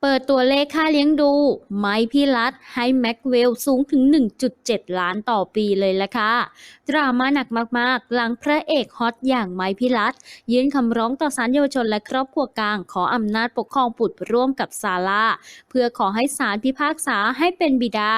เปิดตัวเลขค่าเลี้ยงดู ไม้พี่รัฐให้แม็กเวลสูงถึง 1.7 ล้านต่อปีเลยละค่ะ ดราม่าหนักมากๆ หลังพระเอกฮอตอย่างไม้พี่รัฐยื่นคำร้องต่อศาลเยาวชนและครอบครัวกลาง ขออำนาจปกครองบุตรร่วมกับซาร่า เพื่อขอให้ศาลพิพากษาให้เป็นบิดา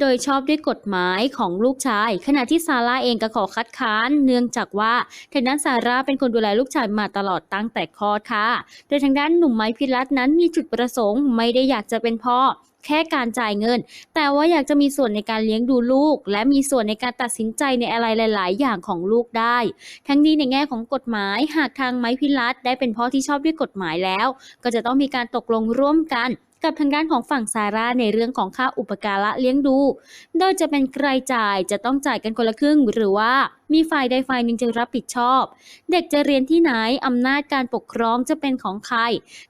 โดยชอบด้วยกฎหมายของลูกชาย ขณะที่ซาร่าเองก็ขอคัดค้าน เนื่องจากว่าทางด้านซาร่าเป็นคนดูแลลูกชายมาตลอดตั้งแต่คลอดค่ะ โดยทางด้านหนุ่มไม้พิรัตนั้นมีจุดประสงค์ไม่ได้อยากจะเป็นพ่อแค่การจ่ายเงิน แต่ว่าอยากจะมีส่วนในการเลี้ยงดูลูก และมีส่วนในการตัดสินใจในอะไรหลาย ๆ อย่างของลูกได้ ทั้งนี้ในแง่ของกฎหมาย หากทางไม้พิรัตได้เป็นพ่อที่ชอบด้วยกฎหมายแล้ว ก็จะต้องมีการตกลงร่วมกัน กับทางด้านของฝั่งซาร่าในเรื่องของค่าอุปการะเลี้ยงดู โดยจะเป็นใครจ่ายจะต้องจ่ายกันคนละครึ่ง หรือว่ามีฝ่ายใดฝ่ายหนึ่งจะรับผิดชอบ เด็กจะเรียนที่ไหนอำนาจการปกครองจะเป็นของใคร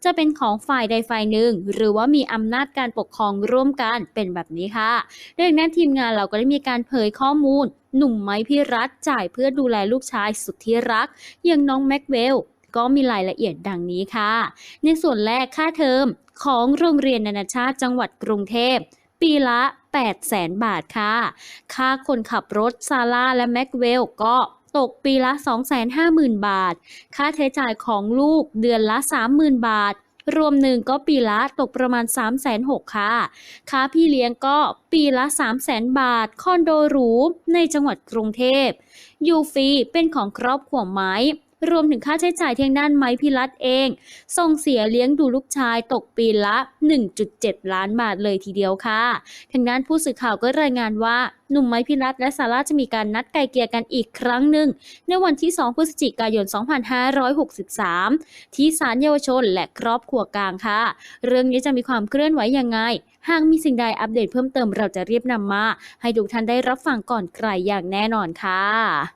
จะเป็นของฝ่ายใดฝ่ายหนึ่ง หรือว่ามีอำนาจการปกครองร่วมกันเป็นแบบนี้ค่ะโดยนั้นทีมงานเราก็ได้มีการเผยข้อมูล หนุ่มไม้พี่รัฐจ่ายเพื่อดูแลลูกชายสุดที่รักอย่างน้องแม็กเวล ก็มีรายละเอียดดังนี้ค่ะ ในส่วนแรกค่าเทอมของโรงเรียนนานาชาติจังหวัดกรุงเทพปีละ 8 แสนบาทค่ะ ค่าคนขับรถซาร่าและแม็กเวลก็ตกปีละ 250,000 บาท ค่าใช้จ่ายของลูกเดือนละ 30,000 บาท รวมหนึ่งก็ปีละตกประมาณ 3 6 0 0 0ค่ะ ค่าพี่เลี้ยงก็ปีละ 3 0 0 0 0 0 บาท คอนโดหรูในจังหวัดกรุงเทพ อยู่ฟรีเป็นของครอบครัวไม้ รวมถึงค่าใช้จ่ายเทางด้านไม้พิรัตเอง ส่งเสียเลี้ยงดูลูกชายตกปีละ 1.7 ล้านบาทเลยทีเดียวค่ะ ทางด้านผู้สื่อข่าวก็รายงานว่าหนุ่มไม้พิรัตและซาร่าจะมีการนัดไกลเกลี่ยกันอีกครั้งหนึ่ง ในวันที่ 2 พฤศจิกายน 2563 ที่ศาลเยาวชนและครอบครัวกลางค่ะ เรื่องนี้จะมีความเคลื่อนไหวยังไง หากมีสิ่งใดอัปเดตเพิ่มเติมเราจะเรียบนำมา ให้ทุกท่านได้รับฟังก่อนใครอย่างแน่นอนค่ะ